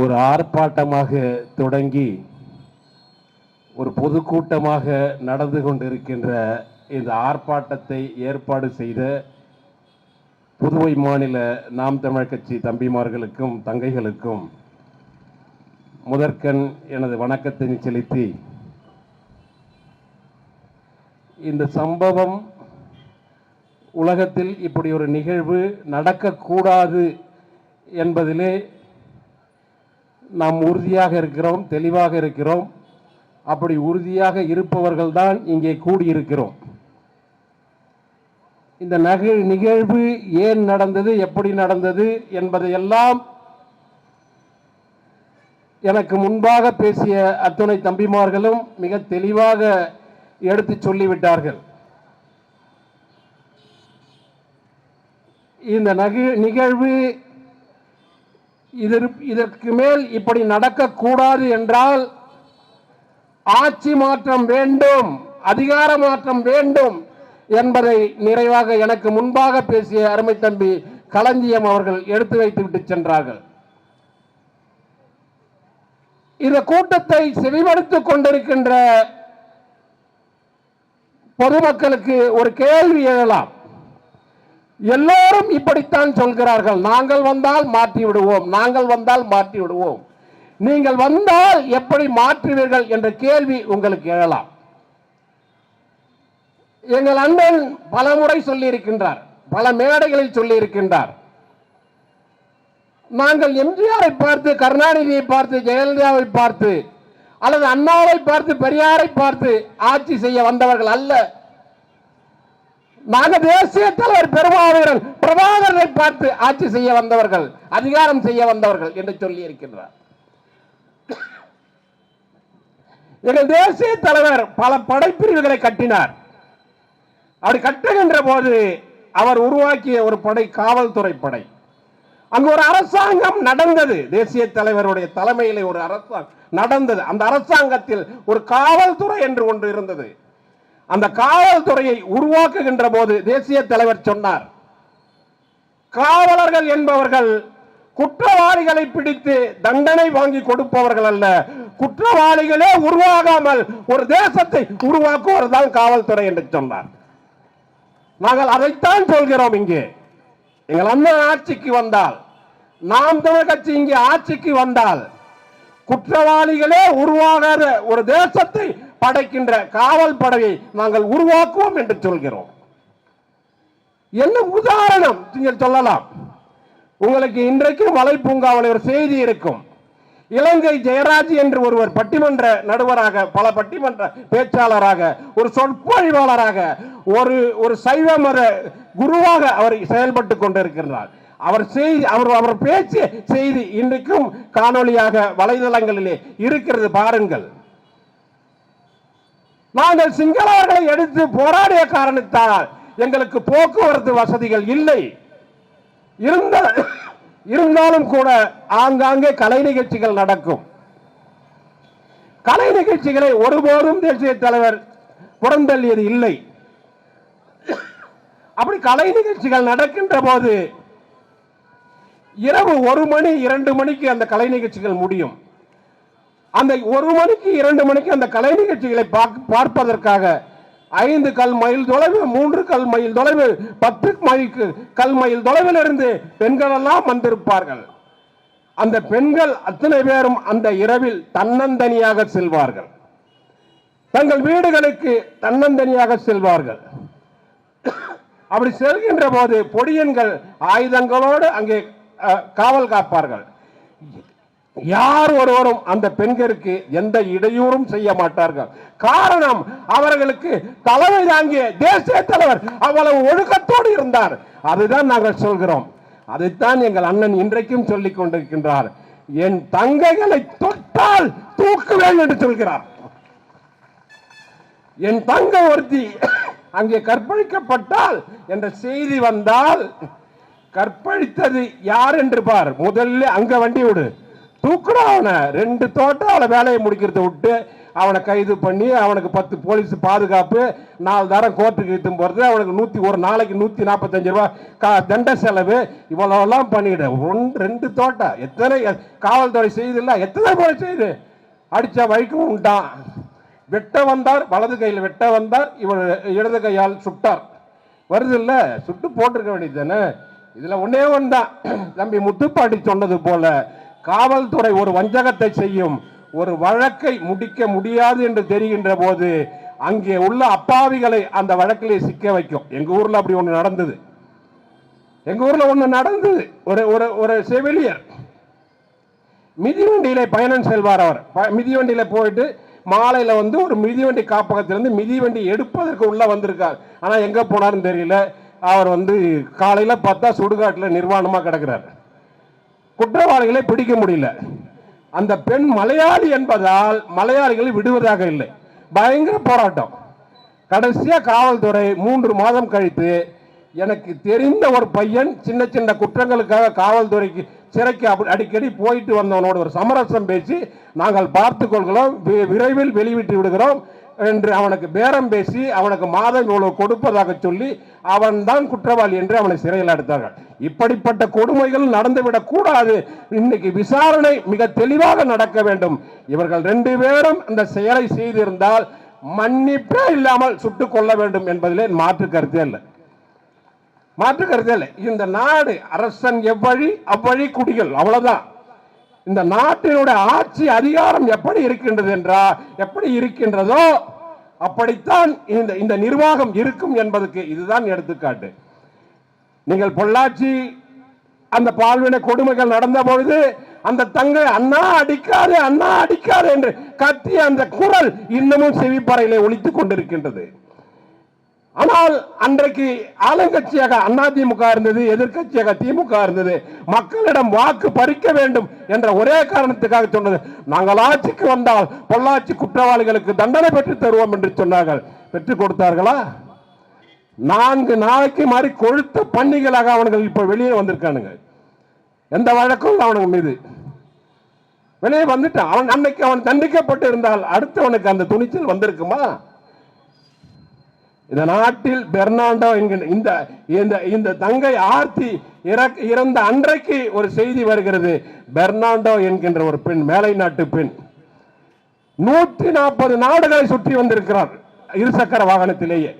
ஒரு ஆர்ப்பாட்டமாக தொடங்கி ஒரு பொதுக்கூட்டமாக நடந்து கொண்டிருக்கின்ற இந்த ஆர்ப்பாட்டத்தை ஏற்பாடு செய்த புதுவை மாநில நாம் தமிழ் கட்சி தம்பிமார்களுக்கும் தங்கைகளுக்கும் முதற்கண் எனது வணக்கத்தை செலுத்தி இந்த சம்பவம் உலகத்தில் இப்படி ஒரு நிகழ்வு நடக்கக்கூடாது என்பதிலே நாம் உறுதியாக இருக்கிறோம் தெளிவாக இருக்கிறோம். அப்படி உறுதியாக இருப்பவர்கள்தான் இங்கே கூடியிருக்கிறோம். இந்த நகை நிகழ்வு ஏன் நடந்தது எப்படி நடந்தது என்பதையெல்லாம் எனக்கு முன்பாக பேசிய அத்துணை தம்பிமார்களும் மிக தெளிவாக எடுத்து சொல்லிவிட்டார்கள். இந்த நகி நிகழ்வு இதற்கு இதற்கு மேல் இப்படி நடக்கக்கூடாது என்றால் ஆட்சி மாற்றம் வேண்டும் அதிகார மாற்றம் வேண்டும் என்பதை நிறைவாக எனக்கு முன்பாக பேசிய அருமை தம்பி களஞ்சியம் அவர்கள் எடுத்து வைத்து விட்டு சென்றார்கள். இந்த கூட்டத்தை செவிமடுத்துக் கொண்டிருக்கின்ற பொதுமக்களுக்கு ஒரு கேள்வி எழலாம் எல்லோரும் இப்படித்தான் சொல்கிறார்கள். நாங்கள் வந்தால் மாற்றி விடுவோம் நாங்கள் வந்தால் மாற்றி விடுவோம் நீங்கள் வந்தால் எப்படி மாற்றுவீர்கள் என்ற கேள்வி உங்களுக்கு எழலாம். எங்கள் அண்ணன் பல முறை சொல்லியிருக்கின்றார். பல மேடைகளில் சொல்லியிருக்கின்றார். நாங்கள் எம்ஜிஆரை பார்த்து கருணாநிதியை பார்த்து ஜெயலலிதாவை பார்த்து அல்லது அண்ணாவை பார்த்து பெரியாரை பார்த்து ஆட்சி செய்ய வந்தவர்கள் அல்ல. நாங்க தேசிய தலைவர் பெருமாவீரன் பிரபாகரனை பார்த்து ஆட்சி செய்ய வந்தவர்கள் அதிகாரம் செய்ய வந்தவர்கள் என்று சொல்லி இருக்கின்றார் எங்கள் தேசிய தலைவர் பல படைப்பிரிவுகளை கட்டினார். அப்படி கட்டுகின்ற போது அவர் உருவாக்கிய ஒரு படை காவல்துறை படை. அங்கு ஒரு அரசாங்கம் நடந்தது. தேசிய தலைவருடைய தலைமையிலே ஒரு அரசாங்கம் நடந்தது. அந்த அரசாங்கத்தில் ஒரு காவல்துறை என்று ஒன்று இருந்தது. அந்த காவல்துறையை உருவாக்குகின்ற போது தேசிய தலைவர் சொன்னார் காவலர்கள் என்பவர்கள் குற்றவாளிகளை பிடித்து தண்டனை வாங்கி கொடுப்பவர்கள் அல்ல. குற்றவாளிகளே உருவாகாமல் ஒரு தேசத்தை உருவாக்குவது தான் காவல்துறை என்று சொன்னார். நாங்கள் அதைத்தான் சொல்கிறோம் இங்கே. எங்கள் அண்ணன் ஆட்சிக்கு வந்தால் நாம் தமிழ் கட்சி இங்கே ஆட்சிக்கு வந்தால் குற்றவாளிகளே உருவாகாத ஒரு தேசத்தை படைக்கின்ற காவல் படையை நாங்கள் உருவாக்குவோம் என்று சொல்கிறோம். என்ன உதாரணம்? நீங்கள் சொல்லலாம். உங்களுக்கு இன்றைக்கு மலை பூங்காவில் ஒரு செய்தி இருக்கும். இலங்கை ஜெயராஜ் என்று ஒருவர் பட்டிமன்ற நடுவராக பல பட்டிமன்ற பேச்சாளராக ஒரு சொற்பொழிவாளராக ஒரு ஒரு சைவ மத குருவாக அவர் செயல்பட்டு கொண்டிருக்கிறார். அவர் செய்தி அவர் அவர் பேச்சு செய்தி இன்றைக்கும் காணொளியாக வலைதளங்களிலே இருக்கிறது. பாருங்கள். நாங்கள் சிங்களவர்களை எடுத்து போராடிய காரணத்தால் எங்களுக்கு போக்குவரத்து வசதிகள் இல்லை. இருந்த இருந்தாலும் கூட ஆங்காங்கே கலை நிகழ்ச்சிகள் நடக்கும். கலை நிகழ்ச்சிகளை ஒருபோதும் தேசிய தலைவர் புறந்தள்ளியது இல்லை. அப்படி கலை நிகழ்ச்சிகள் நடக்கின்ற போது இரவு ஒரு மணி இரண்டு மணிக்கு அந்த கலை நிகழ்ச்சிகள் முடியும். அந்த ஒரு மணிக்கு இரண்டு மணிக்கு அந்த கலை நிகழ்ச்சிகளை பார்ப்பதற்காக ஐந்து கல் மைல் தொலைவு மூன்று கல் மைல் தொலைவு பத்து மைலுக்கு கல் மைல் தொலைவில் இருந்து பெண்கள் எல்லாம் வந்திருப்பார்கள். அந்த பெண்கள் அத்தனை பேரும் அந்த இரவில் தன்னந்தனியாக செல்வார்கள். தங்கள் வீடுகளுக்கு தன்னந்தனியாக செல்வார்கள். அப்படி செல்கின்ற போது பொடியன்கள் ஆயுதங்களோடு அங்கே காவல் காப்பார்கள். யார் ஒருவரும் அந்த பெண்களுக்கு எந்த இடையூறும் செய்ய மாட்டார்கள். காரணம் அவர்களுக்கு தலைமை தாங்கிய தேசிய தலைவர் அவ்வளவு ஒழுக்கத்தோடு இருந்தார். அதுதான் நாங்கள் சொல்கிறோம். அதைத்தான் எங்கள் அண்ணன் இன்றைக்கும் சொல்லிக் கொண்டிருக்கின்றார். என் தங்கைகளை தொட்டால் தூக்குவேன் என்று சொல்கிறார். என் தங்கை ஒருத்தி அங்கே கற்பழிக்கப்பட்டால் என்ற செய்தி வந்தால் கற்பழித்தது யார் என்று பார். முதல்ல அங்க வண்டி விடு தூக்குடா அவனை. ரெண்டு தோட்டம் அவளை வேலையை முடிக்கிறத விட்டு அவனை கைது பண்ணி அவனுக்கு பத்து போலீஸ் பாதுகாப்பு நாலு தரம் கோர்ட்டுக்கு இழுத்து போகிறது அவனுக்கு நூற்றி ஒரு நாளைக்கு நூற்றி நாற்பத்தஞ்சு ரூபா கா தண்ட செலவு இவ்வளோலாம் பண்ணிவிடு ஒன்று ரெண்டு தோட்டம். எத்தனை காவல்துறை செய்யுதுல்ல எத்தனை போல செய்யுது அடித்த வழிக்கும் உண்டான். வெட்ட வந்தார் வலது கையில் வெட்ட வந்தார் இவர் இடது கையால் சுட்டார். வருது இல்லை? சுட்டு போட்டிருக்க வேண்டியது தானே? இதில் ஒன்றே ஒன்று தான் தம்பி முத்துப்பாட்டி சொன்னது போல் காவல்துறை ஒரு வஞ்சகத்தை செய்யும் ஒரு வழக்கை முடிக்க முடியாது என்று தெரிகின்ற போது அங்கே உள்ள அப்பாவிகளை அந்த வழக்கிலே சிக்க வைக்கும். எங்கள் ஊரில் அப்படி ஒன்று நடந்தது. எங்கள் ஊரில் ஒன்று நடந்தது. ஒரு ஒரு ஒரு செவிலியர். மிதிவண்டியில பயணம் செல்வார் அவர். ப- போயிட்டு மாலையில் வந்து ஒரு மிதிவண்டி காப்பகத்திலிருந்து மிதிவண்டி எடுப்பதற்கு உள்ளே வந்திருக்கார். ஆனால் எங்கே போனாருன்னு தெரியல. அவர் வந்து காலையில் பார்த்தா சுடுகாட்டில் நிர்வாணமா கிடக்கிறார். குற்றவாளிகளை பிடிக்க முடியல. அந்த பெண் மலையாளி என்பதால் மலையாளிகளை விடுவதாக இல்லை. பயங்கர போராட்டம். கடைசியாக காவல்துறை மூன்று மாதம் கழித்து எனக்கு தெரிந்த ஒரு பையன் சின்ன சின்ன குற்றங்களுக்காக காவல்துறைக்கு சிறைக்கு அப்படி அடிக்கடி போயிட்டு வந்தவனோட ஒரு சமரசம் பேசி நாங்கள் பார்த்து கொள்கிறோம் வி- விரைவில் வெளிவிட்டு விடுகிறோம் என்று அவனுக்கு பேரம் பேசி அவனுக்கு மாதம் இவ்வளவு கொடுப்பதாக சொல்லி அவன்தான் குற்றவாளி என்று அவனை சிறையில் எடுத்தார்கள் இப்படிப்பட்ட கொடுமைகள் நடந்துவிடக் கூடாது. இன்னைக்கு விசாரணை மிக தெளிவாக நடக்க வேண்டும். இவர்கள் ரெண்டு பேரும் அந்த செயலை செய்திருந்தால் மன்னிப்பே இல்லாமல் சுட்டுக் கொள்ள வேண்டும் என்பதிலே மாற்று கருத்தே இல்லை. மாற்று கருத்தே இல்லை. இந்த நாடு அரசன் எவ்வழி அவ்வழி குடிகள் அவ்வளவுதான். இந்த நாட்டினுடைய ஆட்சி அதிகாரம் எப்படி இருக்கின்றது என்றா எப்படி இருக்கின்றதோ அப்படித்தான் இந்த இந்த நிர்வாகம் இருக்கும் என்பதுக்கு இதுதான் எடுத்துக்காட்டு. நீங்கள் பொள்ளாச்சி அந்த பால்வினை கொடுமைகள் நடந்த பொழுது அந்த தங்கை அண்ணா அடிக்காது அண்ணா அடிக்காது என்று கத்திய அந்த குரல் இன்னமும் செவிப்பறையிலே ஒழித்துக் கொண்டிருக்கின்றது. ஆனால் அன்றைக்கு ஆளுங்கட்சியாக அதிமுக இருந்தது எதிர்க்கட்சியாக திமுக இருந்தது. மக்களிடம் வாக்கு பறிக்க வேண்டும் என்ற ஒரே காரணத்துக்காக சொன்னது. நாங்கள் ஆட்சிக்கு வந்தால் பொள்ளாச்சி குற்றவாளிகளுக்கு தண்டனை பெற்று தருவோம் என்று சொன்னார்கள். பெற்றுக் கொடுத்தார்களா? நான்கு நாளைக்கு மாதிரி கொழுத்த பன்னிகளாக அவனுங்கள் இப்ப வெளியே வந்திருக்கானுங்க. எந்த வழக்கும் அவனுங்க மீது. வெளியே வந்துட்டான். அவன் அன்னைக்கு அவன் தண்டிக்கப்பட்டு இருந்தால் அடுத்தவனுக்கு அந்த துணிச்சல் வந்திருக்குமா? இந்த நாட்டில் பெர்னாண்டோ என்கின்ற இந்த இந்த இந்த தங்கை ஆர்த்தி இறக்- இறந்த அன்றைக்கு ஒரு செய்தி வருகிறது. பெர்னாண்டோ என்கின்ற ஒரு பெண் மேலை நாட்டு பெண். நூற்றி நாற்பது நாடுகளை சுற்றி வந்திருக்கிறார் இருசக்கர வாகனத்திலேயே.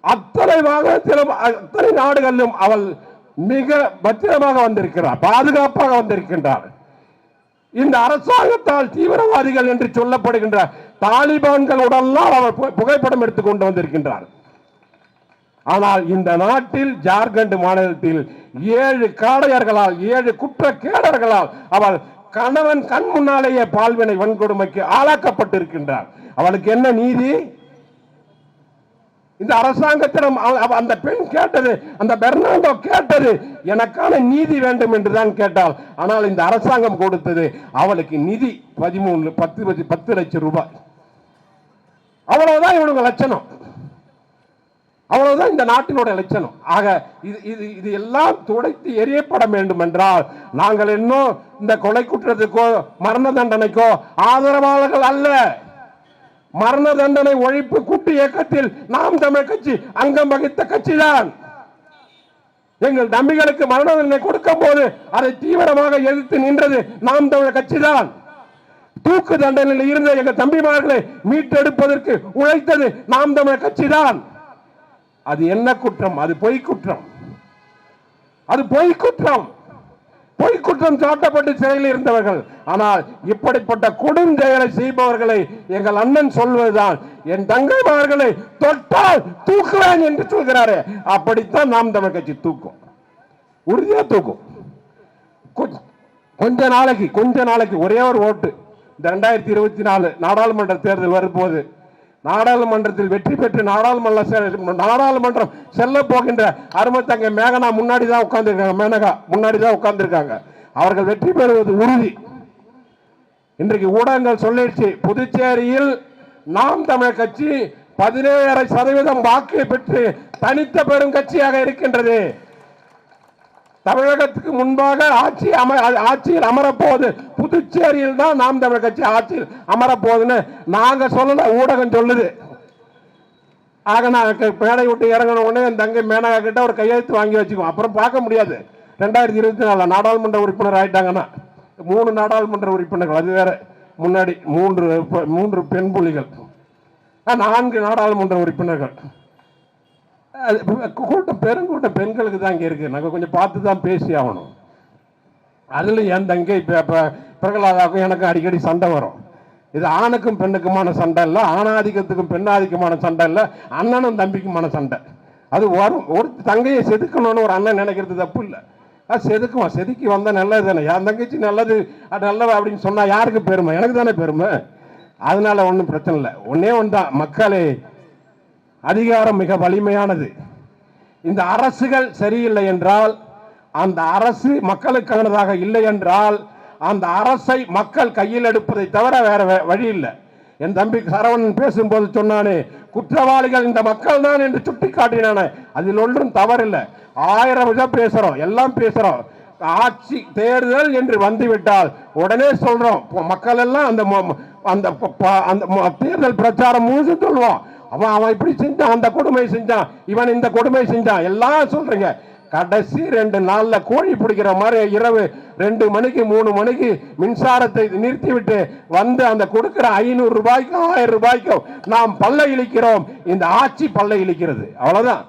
அத்தனை வாகனத்திலும் அத்தனை நாடுகளிலும் அவள் மிக பத்திரமாக வந்திருக்கிறார் பாதுகாப்பாக வந்திருக்கின்றார். இந்த அரசாங்கத்தால் தீவிரவாதிகள் என்று சொல்லப்படுகின்ற தாலிபான்களுடெல்லாம் அவர் புகைப்படம் எடுத்துக் கொண்டு வந்திருக்கின்றார். ஆனால் இந்த நாட்டில் ஜார்க்கண்ட் மாநிலத்தில் ஏழு காடையர்களால் ஏழு குற்ற கேடர்களால் அவள் கணவன் கண் முன்னாலேயே பால்வினை வன்கொடுமைக்கு ஆளாக்கப்பட்டிருக்கின்றார். அவளுக்கு என்ன நீதி? இந்த அரசாங்கத்திடம் அந்த பெண் கேட்டது அந்த பெர்னாண்டோ கேட்டது எனக்கான நீதி வேண்டும் என்று தான் கேட்டாள். ஆனால் இந்த அரசாங்கம் கொடுத்தது அவளுக்கு நிதி பதிமூணு பத்து பத்து- பத்து லட்சம் ரூபாய். அவ்வளவுதான் இவனுங்க லட்சணம். அவ்வளவுதான் இந்த நாட்டினுடைய லட்சணம். ஆக இது இது இது எல்லாம் துடைத்து எரியப்பட வேண்டும் என்றால் நாங்கள் இன்னும் இந்த கொலை குற்றத்துக்கோ மரண தண்டனைக்கோ ஆதரவாளர்கள் அல்ல. மரண தண்டனை ஒழிப்பு கூட்டு இயக்கத்தில் நாம் தமிழ் கட்சி அங்கம் வகித்த கட்சிதான். எங்கள் தம்பிகளுக்கு மரண தண்டனை கொடுக்கும் போது அதை தீவிரமாக எதிர்த்து நின்றது நாம் தமிழ் கட்சிதான். தூக்கு தண்டனையில் இருந்த எங்கள் தம்பிமார்களை மீட்டெடுப்பதற்கு உழைத்தது நாம் தமிழ் கட்சிதான். அது என்ன குற்றம்? அது பொய் குற்றம் அது பொய் குற்றம் பொய் குற்றம் சாட்டப்பட்டு சிறையில் இருந்தவர்கள். ஆனால் இப்படிப்பட்ட கொடுஞ்செயலை செய்பவர்களை எங்கள் அண்ணன் சொல்வதுதான் என் தங்கைமார்களை தொட்டால் தூக்குவேன் என்று சொல்கிறாரே. அப்படித்தான் நாம் தமிழ் கட்சி தூக்கும். உறுதியா தூக்கும். கொ- கொஞ்ச நாளைக்கு கொஞ்ச நாளைக்கு ஒரே ஒரு ஓட்டு. இந்த ரெண்டாயிரத்தி இருபத்தி நாலு நாடாளுமன்ற தேர்தல் வரும்போது நாடாளுமன்றத்தில் வெற்றி பெற்று நாடாளுமன்ற நாடாளுமன்றம் செல்ல போகின்ற அருமத்தங்க மேகனா முன்னாடி தான் உட்கார்ந்துருக்காங்க. மேனகா முன்னாடி தான் உட்கார்ந்துருக்காங்க. அவர்கள் வெற்றி பெறுவது உறுதி. இன்றைக்கு ஊடகங்கள் சொல்லிடுச்சு புதுச்சேரியில் நாம் தமிழர் கட்சி பதினேழரை சதவீதம் வாக்கு பெற்று தனித்த பெரும் கட்சியாக இருக்கின்றது. தமிழகத்துக்கு முன்பாக ஆட்சி அம ஆட்சியில் அமரப்போகுது புதுச்சேரியில் தான் நாம் தமிழர் கட்சி ஆட்சியில் அமரப்போகுதுன்னு நாங்கள் சொல்லல ஊடகம் சொல்லுது. ஆக நான் மேடை விட்டு இறங்கின உடனே என் தங்கை மேனகா கிட்ட ஒரு கையெழுத்து வாங்கி வச்சுக்குவோம். அப்புறம் பார்க்க முடியாது. ரெண்டாயிரத்தி இருபத்தி நாலு நாடாளுமன்ற உறுப்பினர் ஆயிட்டாங்கன்னா மூணு நாடாளுமன்ற உறுப்பினர்கள் அது வேற. முன்னாடி மூன்று மூன்று பெண் புலிகள் ஆ, நான்கு நாடாளுமன்ற உறுப்பினர்கள். கூட்டம் பெருங்கூட்டம் பெண்களுக்கு தான் இங்கே இருக்குது நாங்கள் கொஞ்சம் பார்த்து தான் பேசி ஆகணும். அதில் என் தங்கை இப்போ இப்போ பிரகலாதாவுக்கும் எனக்கும் அடிக்கடி சண்டை வரும். இது ஆணுக்கும் பெண்ணுக்குமான சண்டை இல்லை ஆணாதிக்கத்துக்கும் பெண்ணாதிக்கமான சண்டை இல்லை அண்ணனும் தம்பிக்குமான சண்டை. அது வரும். ஒரு தங்கையை செதுக்கணும்னு ஒரு அண்ணன் நினைக்கிறது தப்பு இல்லை. அது செதுக்குவான். செதுக்கி வந்தால் நல்லது தானே. என் தங்கச்சி நல்லது அது நல்லவ அப்படின்னு சொன்னால் யாருக்கு பெருமை? எனக்கு தானே பெருமை. அதனால ஒன்றும் பிரச்சனை இல்லை. ஒன்றே ஒன்று தான் மக்களே அதிகாரம் மிக வலிமையானது. இந்த அரசுகள் சரியில்லை என்றால் அந்த அரசு மக்களுக்கானதாக இல்லை என்றால் அந்த அரசை மக்கள் கையில் எடுப்பதை தவிர வேற வழி இல்லை. என் தம்பி சரவணன் பேசும்போது சொன்னானே குற்றவாளிகள் இந்த மக்கள் தான் என்று சுட்டி காட்டினானே அதில் ஒன்றும் தவறில்லை. ஆயிரம் விதம் பேசுகிறோம் எல்லாம் பேசுகிறோம் ஆட்சி தேர்தல் என்று வந்துவிட்டால் உடனே சொல்கிறோம் மக்கள் எல்லாம் அந்த ம- அந்த ப- அந்த ம- தேர்தல் பிரச்சாரம் முழுசு சொல்லுவோம் அவன் அவன் இப்படி செஞ்சான் அந்த கொடுமை செஞ்சான் இவன் இந்த கொடுமை செஞ்சான். எல்லாம் சொல்றீங்க. கடைசி ரெண்டு நாள்ல கோழி பிடிக்கிற மாதிரி இரவு ரெண்டு மணிக்கு மூணு மணிக்கு மின்சாரத்தை நிறுத்திவிட்டு வந்து அந்த கொடுக்கிற ஐநூறு ரூபாய்க்கும் ஆயிரம் ரூபாய்க்கும் நாம் பல்ல இழிக்கிறோம். இந்த ஆட்சி பல்ல இழிக்கிறது. அவ்வளவுதான்.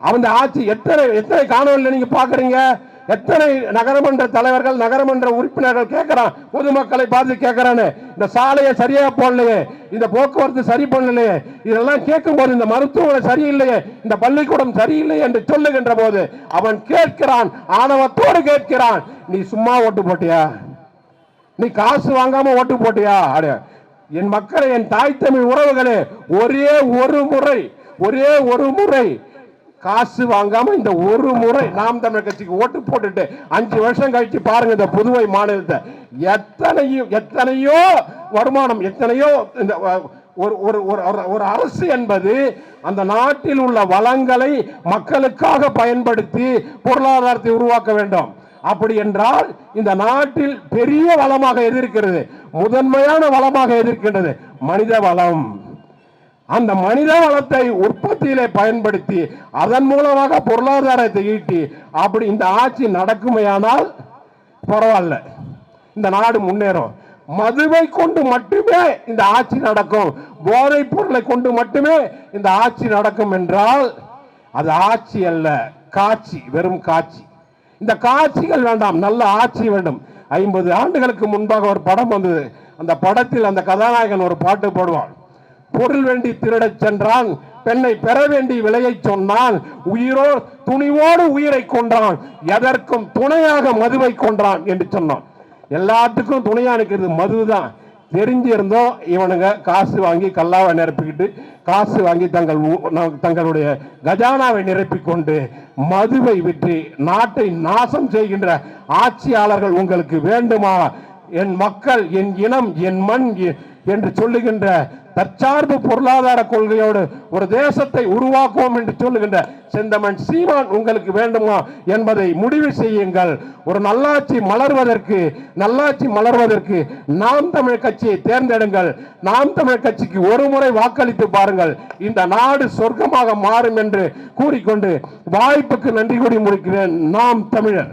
அந்த ஆட்சி எத்தனை எத்தனை காணொலியில் நீங்க பாக்குறீங்க? எத்தனை நகரமன்ற தலைவர்கள் நகரமன்ற உறுப்பினர்கள் கேட்கிறான்? பொதுமக்களை பார்த்து கேட்கிறான்னு இந்த சாலையை சரியா போடலையே. இந்த போக்குவரத்து சரி பண்ணலையே. இதெல்லாம் கேட்கும் போது இந்த மருத்துவமனை சரியில்லையே. இந்த பள்ளிக்கூடம் சரியில்லையே என்று சொல்லுகின்ற போது அவன் கேட்கிறான். ஆணவத்தோடு கேட்கிறான். நீ சும்மா ஓட்டு போட்டியா? நீ காசு வாங்காம ஓட்டு போட்டியா? அட என் மக்களை என் தாய் தமிழ் உறவுகளே ஒரே ஒரு முறை ஒரே ஒரு முறை காசு வாங்காம இந்த ஒரு முறை நாம் தமிழர் கட்சிக்கு ஓட்டு போட்டுட்டு அஞ்சு வருஷம் கழிச்சு பாருங்க இந்த புதுவை மாநிலத்தை. எத்தனையோ எத்தனையோ வருமானம் எத்தனையோ இந்த ஒரு ஒரு ஒரு ஒரு- அரசு என்பது அந்த நாட்டில் உள்ள வளங்களை மக்களுக்காக பயன்படுத்தி பொருளாதாரத்தை உருவாக்க வேண்டும். அப்படி என்றால் இந்த நாட்டில் பெரிய வளமாக எதிர்க்கிறது முதன்மையான வளமாக எதிர்க்கின்றது மனித வளம். அந்த மனித வளத்தை உற்பத்தியிலே பயன்படுத்தி அதன் மூலமாக பொருளாதாரத்தை ஈட்டி அப்படி இந்த ஆட்சி நடக்குமையானால் பரவாயில்ல. இந்த நாடு முன்னேறும். மதுவை கொண்டு மட்டுமே இந்த ஆட்சி நடக்கும். போதைப் பொருளை கொண்டு மட்டுமே இந்த ஆட்சி நடக்கும் என்றால் அது ஆட்சி அல்ல காட்சி வெறும் காட்சி. இந்த காட்சிகள் வேண்டாம் நல்ல ஆட்சி வேண்டும். ஐம்பது ஆண்டுகளுக்கு முன்பாக ஒரு படம் வந்தது. அந்த படத்தில் அந்த கதாநாயகன் ஒரு பாட்டு போடுவான். பொருள் வேண்டி திருடச் சென்றான். பெண்ணை பெற வேண்டி விலையை சொன்னான். உயிரோ துணிவோடு உயிரை கொன்றான். எதற்கும் துணையாக மதுவை கொன்றான் என்று சொன்னான். எல்லாத்துக்கும் துணையா நிற்கிறது மதுதான் தெரிஞ்சிருந்தோம் இவனுங்க காசு வாங்கி கல்லாவை நிரப்பிக்கிட்டு காசு வாங்கி தங்கள் ந- தங்களுடைய கஜானாவை நிரப்பிக்கொண்டு மதுவை விற்று நாட்டை நாசம் செய்கின்ற ஆட்சியாளர்கள் உங்களுக்கு வேண்டுமா? என் மக்கள் என் இனம் என் மண் என்று சொல்லுகின்ற தற்சார்பு பொருளாதார கொள்கையோடு ஒரு தேசத்தை உருவாக்குவோம் என்று சொல்லுகின்ற செந்தமன் சீமான் உங்களுக்கு வேண்டுமா என்பதை முடிவு செய்யுங்கள். ஒரு நல்லாட்சி மலர்வதற்கு நல்லாட்சி மலர்வதற்கு நாம் தமிழ் கட்சியை தேர்ந்தெடுங்கள். நாம் தமிழ் கட்சிக்கு ஒரு முறை வாக்களித்து பாருங்கள். இந்த நாடு சொர்க்கமாக மாறும் என்று கூறிக்கொண்டு வாய்ப்புக்கு நன்றி கூறி முடிக்கிறேன். நாம் தமிழர்.